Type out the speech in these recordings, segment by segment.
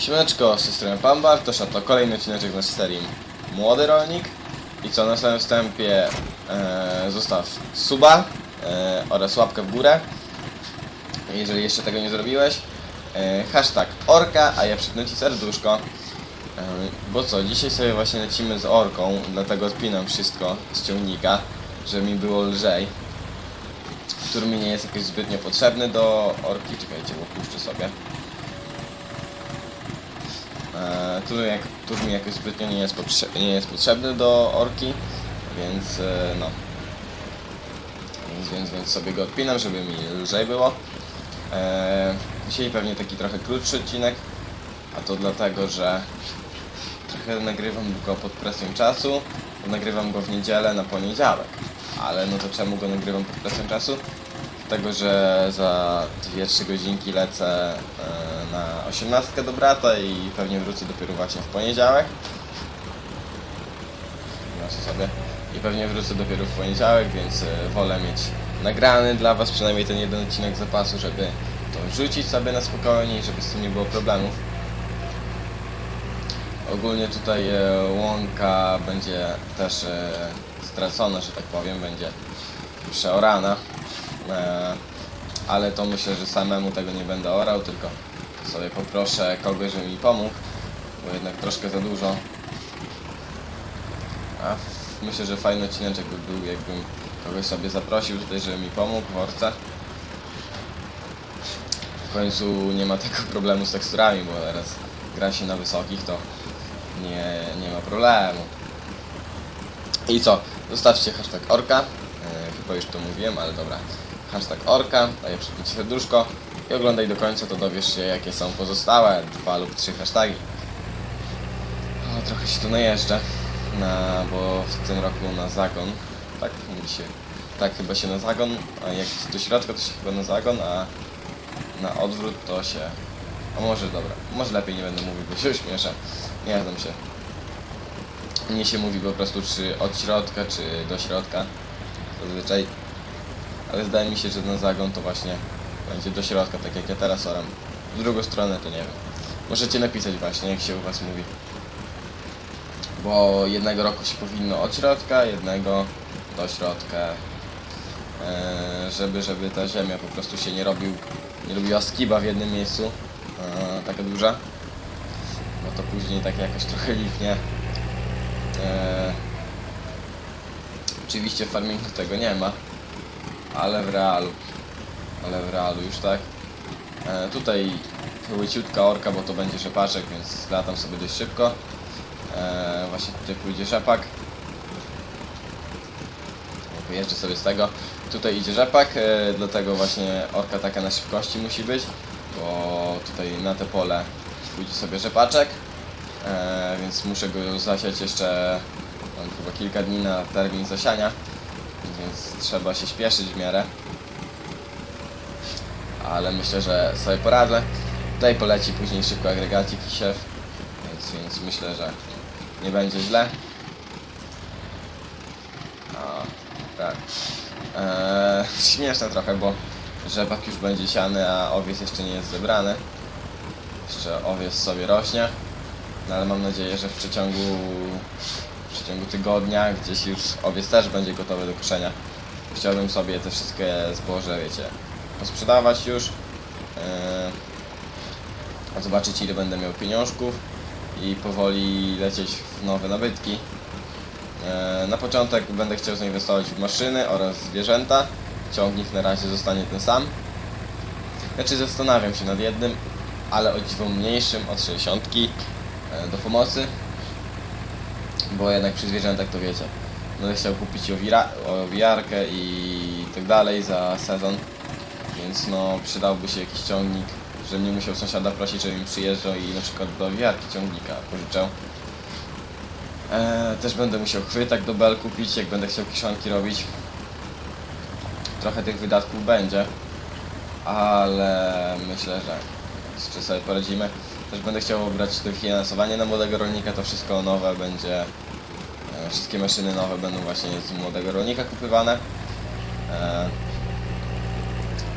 Siemaneczko, z strony Pambar, to to kolejny odcinek z naszej serii Młody Rolnik. I co na samym wstępie e, zostaw suba e, oraz łapkę w górę jeżeli jeszcze tego nie zrobiłeś. E, hashtag orka, a ja przypnę ci serduszko. E, bo co, dzisiaj sobie właśnie lecimy z orką dlatego odpinam wszystko z ciągnika żeby mi było lżej który mi nie jest jakoś zbytnio potrzebny do orki, czekajcie, bo puszczę sobie E, który, jak, mi jakoś zbytnio nie jest, potrze- nie jest potrzebny do orki, więc e, no. Więc, więc, więc sobie go odpinam, żeby mi lżej było. E, dzisiaj pewnie taki trochę krótszy odcinek, a to dlatego, że trochę nagrywam go pod presją czasu, nagrywam go w niedzielę na poniedziałek. Ale no to czemu go nagrywam pod presją czasu? Dlatego, że za 2-3 godzinki lecę e, na 18 do brata i pewnie wrócę dopiero właśnie w poniedziałek. Niosę sobie. I pewnie wrócę dopiero w poniedziałek, więc e, wolę mieć nagrany dla Was przynajmniej ten jeden odcinek zapasu, żeby to wrzucić sobie na spokojnie i żeby z tym nie było problemów. Ogólnie tutaj e, łąka będzie też stracona, że tak powiem, będzie przeorana. E, ale to myślę, że samemu tego nie będę orał, tylko sobie poproszę kogoś, żeby mi pomógł, bo jednak troszkę za dużo. A myślę, że fajny odcineczek by był, jakbym kogoś sobie zaprosił tutaj, żeby mi pomógł w orce. W końcu nie ma tego problemu z teksturami, bo teraz gra się na wysokich, to nie, nie ma problemu. I co? Zostawcie hashtag orka. E, chyba już to mówiłem, ale dobra. Hashtag orka, daję przypić serduszko i oglądaj do końca, to dowiesz się jakie są pozostałe dwa lub trzy hasztagi. O, trochę się tu najeżdżę, na, bo w tym roku na zagon, tak mówi się, tak chyba się na zagon, a jak do środka to się chyba na zagon, a na odwrót to się, a może dobra, może lepiej nie będę mówił, bo się uśmieszę, nie znam się. Nie się mówi po prostu czy od środka, czy do środka, zazwyczaj, ale zdaje mi się, że na zagon to właśnie będzie do środka, tak jak ja teraz oram. W drugą stronę to nie wiem. Możecie napisać właśnie, jak się u Was mówi. Bo jednego roku się powinno od środka, jednego do środka. Eee, żeby, żeby ta ziemia po prostu się nie robił, nie robiła skiba w jednym miejscu. Eee, taka duża. Bo to później tak jakoś trochę lipnie. Eee, oczywiście farmingu tego nie ma. Ale w realu. Ale w realu już tak. E, tutaj łyciutka orka, bo to będzie rzepaczek, więc latam sobie dość szybko. E, właśnie tutaj pójdzie rzepak. Wyjeżdżę sobie z tego. Tutaj idzie rzepak, e, dlatego właśnie orka taka na szybkości musi być, bo tutaj na te pole pójdzie sobie rzepaczek. E, więc muszę go zasiać jeszcze mam chyba kilka dni na termin zasiania, więc trzeba się śpieszyć w miarę ale myślę, że sobie poradzę. Tutaj poleci później szybko agregacik i siew, więc, więc myślę, że nie będzie źle. O, tak. Eee, śmieszne trochę, bo rzepak już będzie siany, a owiec jeszcze nie jest zebrany. Jeszcze owiec sobie rośnie, no ale mam nadzieję, że w przeciągu, w przeciągu tygodnia gdzieś już owiec też będzie gotowy do koszenia. Chciałbym sobie te wszystkie zboże, wiecie, posprzedawać już. Yy, zobaczyć ile będę miał pieniążków i powoli lecieć w nowe nabytki. Yy, na początek będę chciał zainwestować w maszyny oraz zwierzęta. Ciągnik na razie zostanie ten sam. Znaczy zastanawiam się nad jednym, ale o dziwo mniejszym od 60 yy, do pomocy. Bo jednak przy zwierzętach to wiecie. Będę chciał kupić owira- owijarkę i tak dalej za sezon. Więc no przydałby się jakiś ciągnik, żebym nie musiał sąsiada prosić, żeby mi przyjeżdżał i na przykład do wiarki ciągnika pożyczał. Eee, też będę musiał chwytak do bel kupić, jak będę chciał kiszonki robić. Trochę tych wydatków będzie, ale myślę, że jeszcze sobie poradzimy. Też będę chciał brać dofinansowanie na młodego rolnika, to wszystko nowe będzie. E, wszystkie maszyny nowe będą właśnie z młodego rolnika kupywane. E,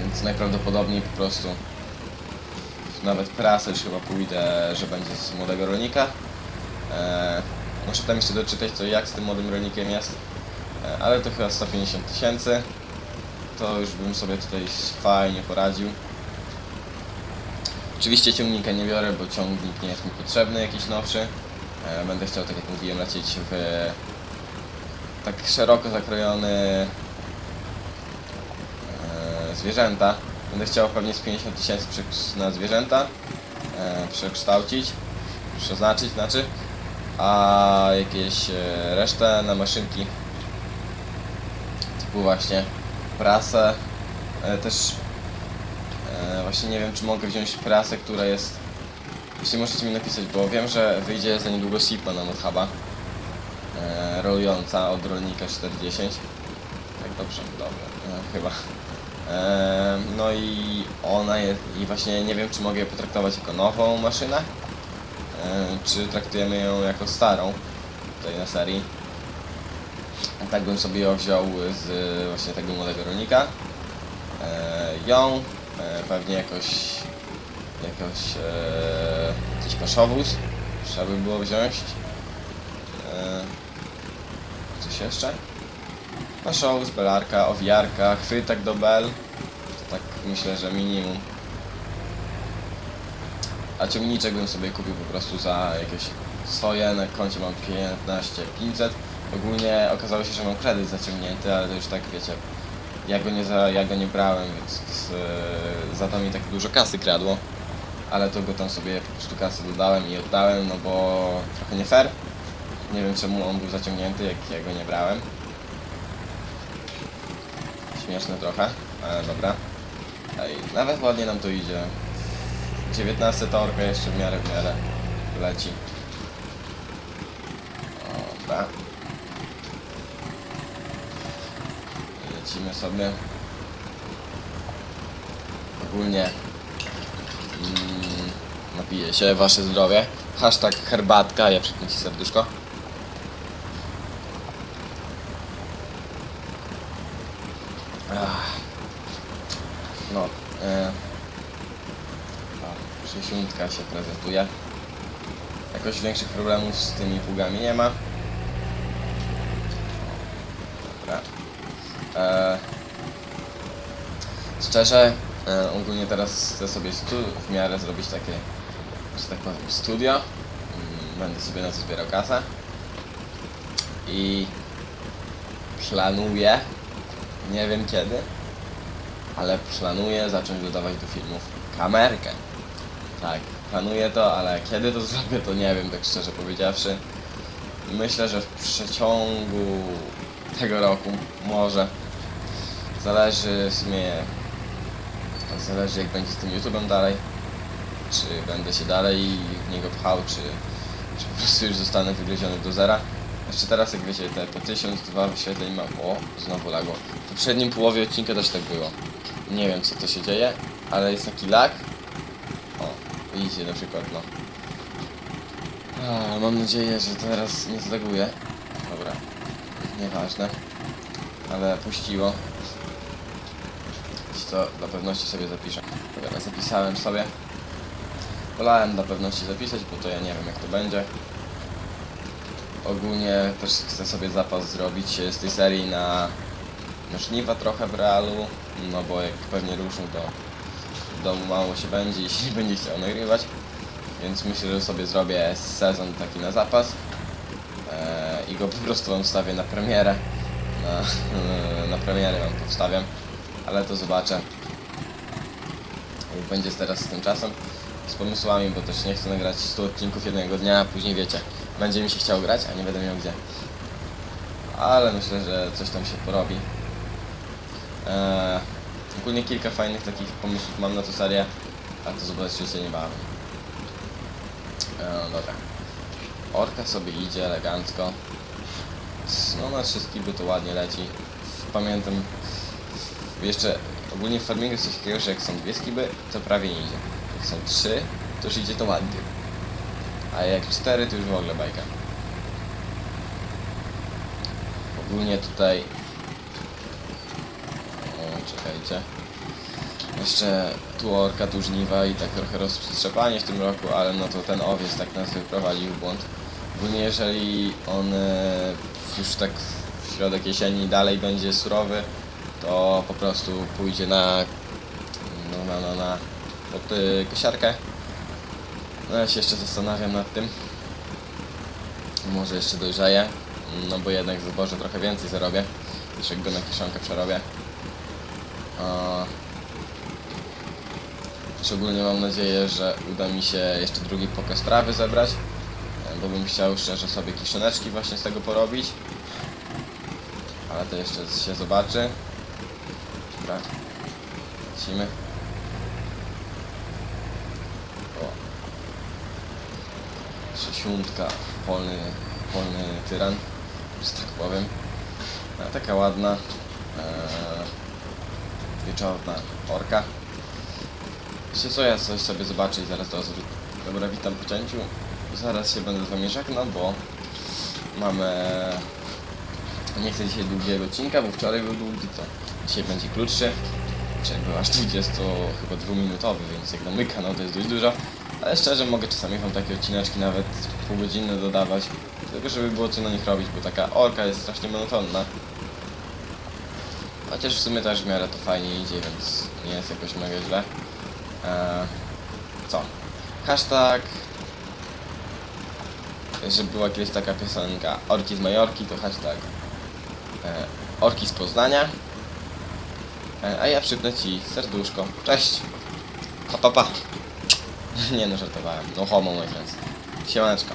więc najprawdopodobniej po prostu nawet prasę już chyba pójdę, że będzie z młodego rolnika. E, muszę tam jeszcze doczytać co jak z tym młodym rolnikiem jest. Ale to chyba 150 tysięcy. To już bym sobie tutaj fajnie poradził. Oczywiście ciągnika nie biorę, bo ciągnik nie jest mi potrzebny, jakiś nowszy. E, Będę chciał, tak jak mówiłem, lecieć w tak szeroko zakrojony e, zwierzęta. Będę chciał pewnie z 50 tysięcy na zwierzęta e, przekształcić, przeznaczyć znaczy, a jakieś resztę na maszynki typu właśnie prasę, też e, właśnie nie wiem czy mogę wziąć prasę, która jest jeśli możecie mi napisać, bo wiem, że wyjdzie za niedługo SIPA na Modhuba e, rolująca od rolnika 410 tak dobrze, dobrze, e, chyba. E, no i ona jest i właśnie nie wiem czy mogę je potraktować jako nową maszynę? E, czy traktujemy ją jako starą? Tutaj na serii. Tak bym sobie ją wziął z właśnie tego młodego rolnika. E, ją e, pewnie jakoś jakoś e, jakiś paszowóz trzeba by było wziąć. E, coś jeszcze? Paszowóz, belarka, owijarka, chwytek do bel. To tak myślę, że minimum. A ciągniczek bym sobie kupił po prostu za jakieś swoje, na koncie mam 15 500 ogólnie okazało się, że mam kredyt zaciągnięty, ale to już tak wiecie ja go nie, za, ja go nie brałem, więc e, za to mi tak dużo kasy kradło ale to go tam sobie po prostu kasy dodałem i oddałem, no bo trochę nie fair. Nie wiem czemu on był zaciągnięty, jak ja go nie brałem. Śmieszne trochę, ale dobra. Ej, nawet ładnie nam to idzie. 19 torka jeszcze w miarę w miarę leci. Dobra. Lecimy sobie. Ogólnie Mm, napiję się, wasze zdrowie. Hashtag herbatka, ja przypnę ci serduszko. No, e... się prezentuje. Jakoś większych problemów z tymi pługami nie ma. Dobra. E... Szczerze, e, ogólnie teraz chcę sobie w miarę zrobić takie, że tak powiem, studio. Mm, Będę sobie na to zbierał kasę. I planuję, nie wiem kiedy, ale planuję zacząć dodawać do filmów kamerkę. Tak, planuję to, ale kiedy to zrobię, to nie wiem, tak szczerze powiedziawszy. Myślę, że w przeciągu tego roku może. Zależy w sumie Zależy jak będzie z tym YouTube'em dalej. Czy będę się dalej w niego pchał, czy, czy po prostu już zostanę wygryziony do zera. Jeszcze teraz jak wiecie, te po 1002 wyświetleń mam. O, znowu lago. W poprzednim połowie odcinka też tak było. Nie wiem co to się dzieje, ale jest taki lag. O, widzicie na przykład, no. A, mam nadzieję, że teraz nie zlaguje. Dobra, nieważne. Ale puściło to dla pewności sobie zapiszę. Dobra, zapisałem sobie. Wolałem dla pewności zapisać, bo to ja nie wiem jak to będzie. Ogólnie też chcę sobie zapas zrobić z tej serii na, na żniwa trochę w realu, no bo jak pewnie ruszą to w domu mało się będzie, jeśli będzie chciał nagrywać. Więc myślę, że sobie zrobię sezon taki na zapas eee, i go po prostu wam wstawię na premierę. Na, na premierę wam to wstawiam ale to zobaczę. Jak będzie teraz z tym czasem, z pomysłami, bo też nie chcę nagrać 100 odcinków jednego dnia, a później wiecie, będzie mi się chciał grać, a nie będę miał gdzie. Ale myślę, że coś tam się porobi. Eee, ogólnie kilka fajnych takich pomysłów mam na tę serię, a to zobaczycie niebawem. Eee, dobra. Orka sobie idzie elegancko. No na wszystkich by to ładnie leci. Pamiętam jeszcze ogólnie w farmingu jest coś takiego, że jak są dwie skiby, to prawie nie idzie. Jak są trzy, to już idzie to ładnie. A jak cztery, to już w ogóle bajka. Ogólnie tutaj... O, czekajcie. Jeszcze tu orka, tu żniwa i tak trochę rozstrzepanie w tym roku, ale no to ten owiec tak nas wyprowadził w błąd. Ogólnie jeżeli on e, już tak w środek jesieni dalej będzie surowy, to po prostu pójdzie na no, na, na, na pod y, kosiarkę. No ja się jeszcze zastanawiam nad tym. Może jeszcze dojrzeje, no bo jednak zboże trochę więcej zarobię, niż jak go na kieszonkę przerobię. A... Szczególnie mam nadzieję, że uda mi się jeszcze drugi pokaz trawy zebrać, bo bym chciał szczerze sobie kiszoneczki właśnie z tego porobić. Ale to jeszcze się zobaczy. Dobra, lecimy. O. Trzeciątka, polny, polny tyran, że tak powiem. A taka ładna, e, wieczorna orka. Wiecie co, ja coś sobie zobaczę i zaraz do zwró- Dobra, witam po cięciu. Zaraz się będę z wami żegnał, bo mamy... Nie chcę dzisiaj długiego odcinka, bo wczoraj był długi, to dzisiaj będzie krótszy. Był aż 20 chyba dwuminutowy, więc jak na mój kanał to jest dość dużo. Ale szczerze mogę czasami wam takie odcineczki nawet półgodzinne dodawać. Tylko żeby było co na nich robić, bo taka orka jest strasznie monotonna. Chociaż w sumie też w miarę to fajnie idzie, więc nie jest jakoś mega źle. Eee, co? Hashtag że była kiedyś taka piosenka Orki z Majorki, to hashtag e, Orki z Poznania. E, a ja przypnę ci serduszko. Cześć! Pa pa pa! Nie no, żartowałem. No homo, my friends. Siemaneczko.